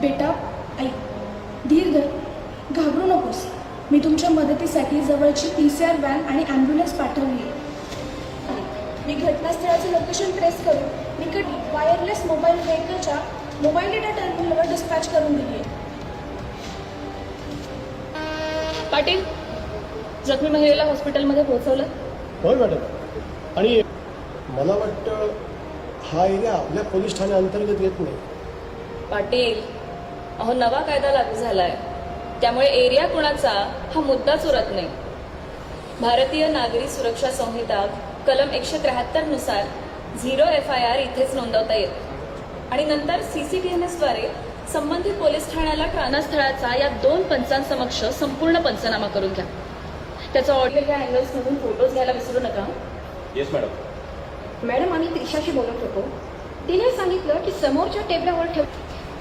बेटा ऐक धीर धर. घाबरू नकोस. मी तुमच्या मदतीसाठी जवळची पी सी आर व्हॅन आणि ॲम्ब्युलन्स पाठवली मी घटनास्थळाचं लोकेशन ट्रेस करून निकट वायरलेस मोबाईल व्हेकलच्या मोबाईल डेटा टर्मिनलवर डिस्पॅच करून दिली पाटील जखमी महिलेला हॉस्पिटलमध्ये पोहोचवलं? होय मॅडम आणि मला वाटतं हा एरिया आपल्या पोलीस ठाण्या अंतर्गत येत नाही. पाटील अहो नवा कायदा लागू झालाय. त्यामुळे एरिया कुणाचा हा मुद्दाच उरत नाही. भारतीय नागरी सुरक्षा संहिता कलम एकशे त्र्याहत्तरनुसार झिरो एफ आय आर इथेच नोंदवता येते. आणि नंतर सीसीटीएनएसद्वारे संबंधित पोलीस ठाण्याला घटनास्थळाचा या दोन पंचांसमक्ष संपूर्ण पंचनामा करून घ्या. त्याचा ऑडिओ या अँगल्समधून फोटोज घ्यायला विसरू नका. येस मॅडम मॅडम आम्ही त्रिशाशी बोलत होतो. तिने सांगितलं की समोरच्या टेबलावर ठेव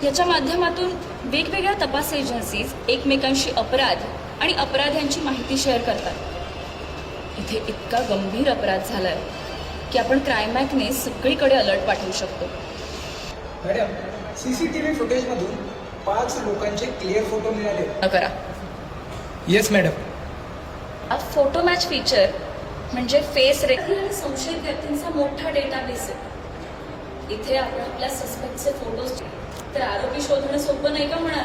याच्या माध्यमातून वेगवेगळ्या तपास एजन्सीज एकमेकांशी अपराध आणि अपराध्यांची माहिती शेअर करतात. इथे इतका गंभीर अपराध झालाय की आपण क्रायमॅकने सगळीकडे अलर्ट पाठवू शकतो. मॅडम सीसीटीव्ही फुटेजमधून पाच लोकांचे क्लिअर फोटो मिळाले. करा. येस मॅडम हा फोटो मॅच फीचर म्हणजे फेस रेकॉर्ड आणि संशयित व्यक्तींचा मोठा डेटाबेस आहे. इथे आपण आपल्या सस्पेक्टचे फोटोज तर आरोपी शोधणं सोपं नाही का म्हणा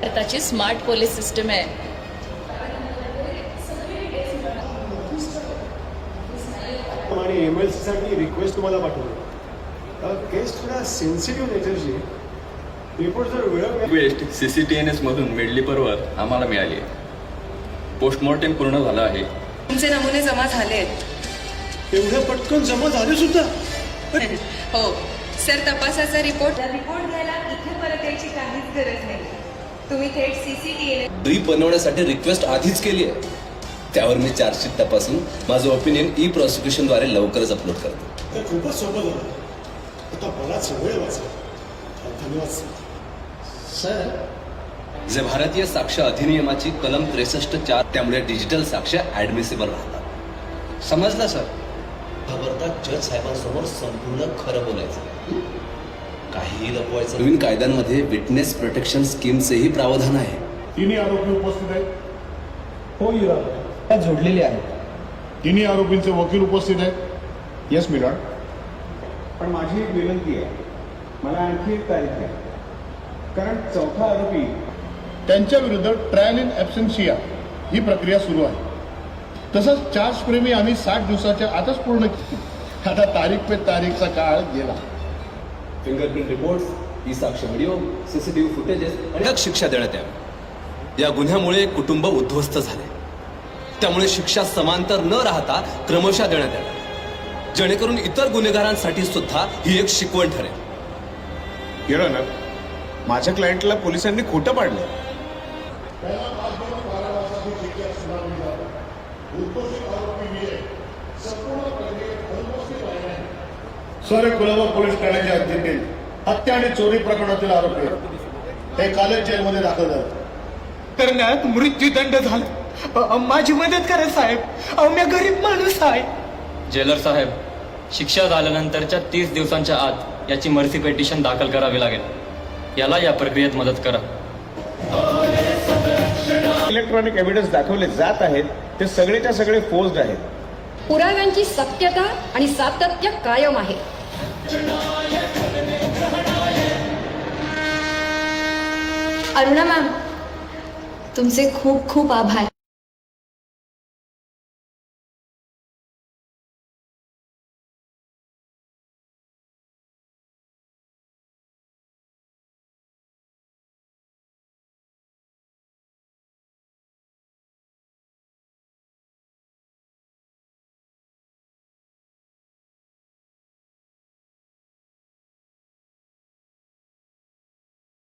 भारताची स्मार्ट पोलीस सिस्टम आहे. आणि एम एल सीसाठी रिक्वेस्ट तुम्हाला पाठवली केस थोडा सेन्सिटिव्ह नेचरची रिपोर्ट जर वेळ waste C C T N S मधून मेडली परवर आम्हाला मिळाली आहे. पोस्टमॉर्टम पूर्ण झालं आहे. तुमचे नमुने जमा झाले आहेत. एवढ्या पटकन जमा झाले सुद्धा? हो. सर तपासाचा रिपोर्ट रिपोर्ट घ्यायला इथे परत यायची काहीच गरज नाही. तुम्ही थेट सीसीटीव्ही ब्रीफ बनवण्यासाठी रिक्वेस्ट आधीच केली आहे. त्यावर मी चार्जशीट तपासून माझं ओपिनियन ई प्रॉसिक्युशनद्वारे लवकरच अपलोड करतो. तर खूपच सोपं झालं. आता बराच वेळ वाचला. धन्यवाद सर. सर. जे भारतीय साक्ष अधिनियमाची कलम त्रेसष्ट चार त्यामुळे डिजिटल साक्ष ऍडमिसिबल राहतात. समजलं सर? खबरदार जज साहेबांसमोर संपूर्ण खरं बोलायचं. काहीही लपवायचं नवीन कायद्यांमध्ये विटनेस प्रोटेक्शन स्कीमचेही प्रावधान आहे. तिन्ही आरोपी उपस्थित आहेत. हो युवा त्या जोडलेले आहेत. तिन्ही आरोपींचे वकील उपस्थित आहेत. येस मिलॉर्ड पण माझी एक विनंती आहे. मला आणखी एक तारीख द्या कारण चौथा आरोपी त्यांच्या विरुद्ध ट्रायल इन ॲब्सेन्सिया ही प्रक्रिया सुरू आहे. तसंच चार्ज प्रेमी आम्ही साठ दिवसाच्या आतच पूर्ण केली. आता तारीख पे तारीखचा काळ गेला. फिंगरप्रिंट रिपोर्ट ई साक्ष व्हिडिओ सीसीटीव्ही फुटेजेस कडक शिक्षा देण्यात यावी. या गुन्ह्यामुळे कुटुंब उद्ध्वस्त झाले. त्यामुळे शिक्षा समांतर न राहता क्रमशः देण्यात यावी. जेणेकरून इतर गुन्हेगारांसाठी सुद्धा ही एक शिकवण ठरेल. गेलो ना माझ्या क्लायंटला पोलिसांनी खोटं पाडलं. सर कुलाबा पोलीस ठाण्याच्या हद्दीतील हत्या आणि चोरी प्रकरणातील आरोपी हे कालच जेलमध्ये दाखल झाले. करण्यात मृत्यूदंड झाला. माझी मदत करा साहेब. अहो मी गरीब माणूस आहे. जेलर साहेब शिक्षा झाल्यानंतरच्या तीस दिवसांच्या आत याची मर्सी पेटिशन दाखल करावी लागेल. याला या प्रक्रियेत मदत करा. इलेक्ट्रॉनिक एव्हिडन्स दाखवले जात आहेत. ते सगळेच्या सगळे फोर्स्ड आहेत. पुराव्यांची सत्यता आणि सातत्य कायम आहे. अरुणा मॅम तुमचे खूप खूप आभार.